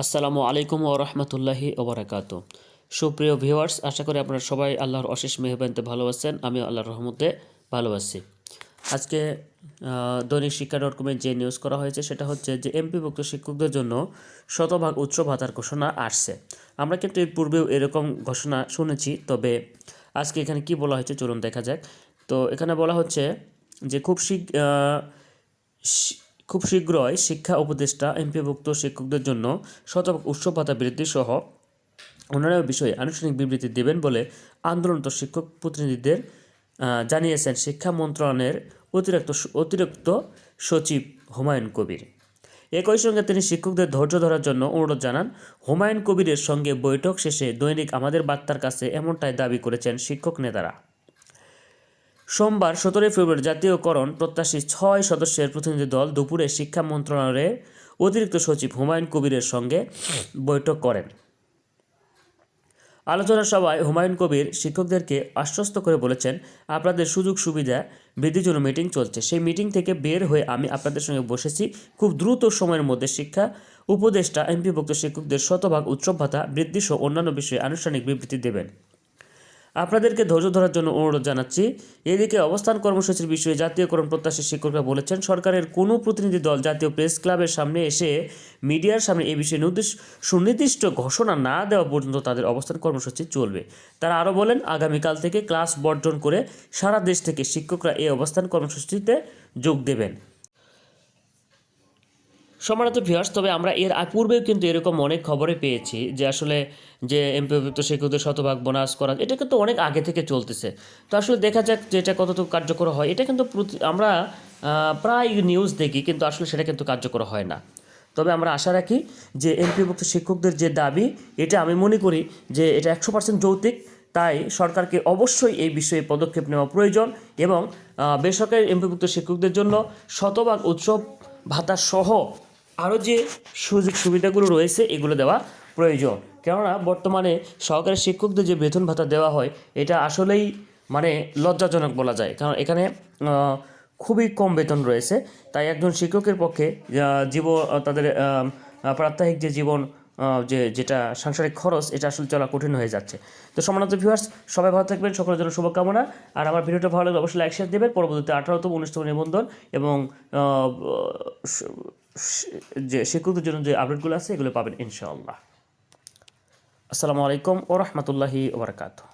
আসসালামু আলাইকুম ও রহমতুল্লাহি ওবরাকাত সুপ্রিয় ভিউয়ার্স, আশা করি আপনারা সবাই আল্লাহর অশেষ মেহবানতে ভালো আছেন আমি আল্লাহর রহমতে ভালো আছি। আজকে দৈনিক শিক্ষা ডট কমে যে নিউজ করা হয়েছে, সেটা হচ্ছে যে এমপিভুক্ত শিক্ষকদের জন্য শতভাগ উচ্চ ভাতার ঘোষণা আসছে। আমরা কিন্তু এর পূর্বেও এরকম ঘোষণা শুনেছি, তবে আজকে এখানে কি বলা হয়েছে চলুন দেখা যাক। তো এখানে বলা হচ্ছে যে খুব শীঘ্র খুব শীঘ্রই শিক্ষা উপদেষ্টা, এমপিভুক্ত শিক্ষকদের জন্য শতভাগ উৎসব ভাতা বৃদ্ধি সহ অন্যান্য বিষয়ে আনুষ্ঠানিক বিবৃতি দেবেন বলে আন্দোলনরত শিক্ষক প্রতিনিধিদের জানিয়েছেন শিক্ষা মন্ত্রণালয়ের অতিরিক্ত অতিরিক্ত সচিব হুমায়ুন কবির। একই সঙ্গে তিনি শিক্ষকদের ধৈর্য ধরার জন্য অনুরোধ জানান, হুমায়ুন কবিরের সঙ্গে বৈঠক শেষে দৈনিক আমাদের বার্তার কাছে এমনটাই দাবি করেছেন শিক্ষক নেতারা। সোমবার সতেরোই ফেব্রুয়ারি জাতীয়করণ প্রত্যাশী ছয় সদস্যের প্রতিনিধি দল দুপুরে শিক্ষা মন্ত্রণালয়ের অতিরিক্ত সচিব হুমায়ুন কবিরের সঙ্গে বৈঠক করেন। আলোচনা সভায় হুমায়ুন কবির শিক্ষকদেরকে আশ্বস্ত করে বলেছেন, আপনাদের সুযোগ সুবিধা বৃদ্ধির জন্য মিটিং চলছে। সেই মিটিং থেকে বের হয়ে আমি আপনাদের সঙ্গে বসেছি। খুব দ্রুত সময়ের মধ্যে শিক্ষা, উপদেষ্টা, এমপিভুক্ত শিক্ষকদের শতভাগ উৎসব ভাতা, বৃদ্ধি সহ অন্যান্য বিষয়ে আনুষ্ঠানিক বিবৃতি দেবেন। আপনাদেরকে ধৈর্য ধরার জন্য অনুরোধ জানাচ্ছি। এদিকে অবস্থান কর্মসূচির বিষয়ে জাতীয়করণ প্রত্যাশী শিক্ষকরা বলেছেন, সরকারের কোনো প্রতিনিধি দল, জাতীয় প্রেস ক্লাবের সামনে এসে মিডিয়ার সামনে এ বিষয়ে নির্দিষ্ট, সুনির্দিষ্ট ঘোষণা না দেওয়া পর্যন্ত তাদের অবস্থান কর্মসূচি চলবে। তারা আরও বলেন, আগামীকাল থেকে ক্লাস বর্জন করে সারা দেশ থেকে শিক্ষকরা এই অবস্থান কর্মসূচিতে যোগ দেবেন। সম্মানিত ভিউয়ার্স তবে আমরা এর পূর্বেও কিন্তু এরকম অনেক খবরে পেয়েছি যে আসলে যে এমপিভুক্ত শিক্ষকদের শতভাগ বোনাস করা, এটা কিন্তু অনেক আগে থেকে চলতেছে। তো আসলে দেখা যাক যে এটা কতটুকু কার্যকর হয়। এটা কিন্তু আমরা প্রায় নিউজ দেখি, কিন্তু আসলে সেটা কিন্তু কার্যকর হয় না। তবে আমরা আশা রাখি যে এমপিভুক্ত শিক্ষকদের যে দাবি, এটা আমি মনে করি যে এটা একশো পার্সেন্ট যৌক্তিক। তাই সরকারকে অবশ্যই এই বিষয়ে পদক্ষেপ নেওয়া প্রয়োজন এবং বেসরকারি এমপিভুক্ত শিক্ষকদের জন্য শতভাগ উৎসব ভাতা সহ আরও যে সুযোগ সুবিধাগুলো রয়েছে, এগুলো দেওয়া প্রয়োজন। কেননা বর্তমানে সরকারি শিক্ষকদের যে বেতন ভাতা দেওয়া হয়, এটা আসলেই মানে লজ্জাজনক বলা যায়। কারণ এখানে খুবই কম বেতন রয়েছে। তাই একজন শিক্ষকের পক্ষে জীব তাদের প্রাত্যহিক যে জীবন যে, যেটা সাংসারিক খরচ, এটা আসলে চলা কঠিন হয়ে যাচ্ছে। তো সম্মানিত ভিউয়ার্স সবাই ভালো থাকবেন, সকলের জন্য শুভকামনা। আর আমার ভিডিওটা ভালো লাগলে অবশ্যই লাইক শেয়ার দেবেন। পরবর্তীতে আঠারোতম, উনিশতম নিবন্ধন এবং যে শিক্ষকদের জন্য যে আপডেটগুলো আছে এগুলো পাবেন ইনশাআল্লাহ। আসসালামু আলাইকুম ও রহমতুল্লাহি ওবরাকাতু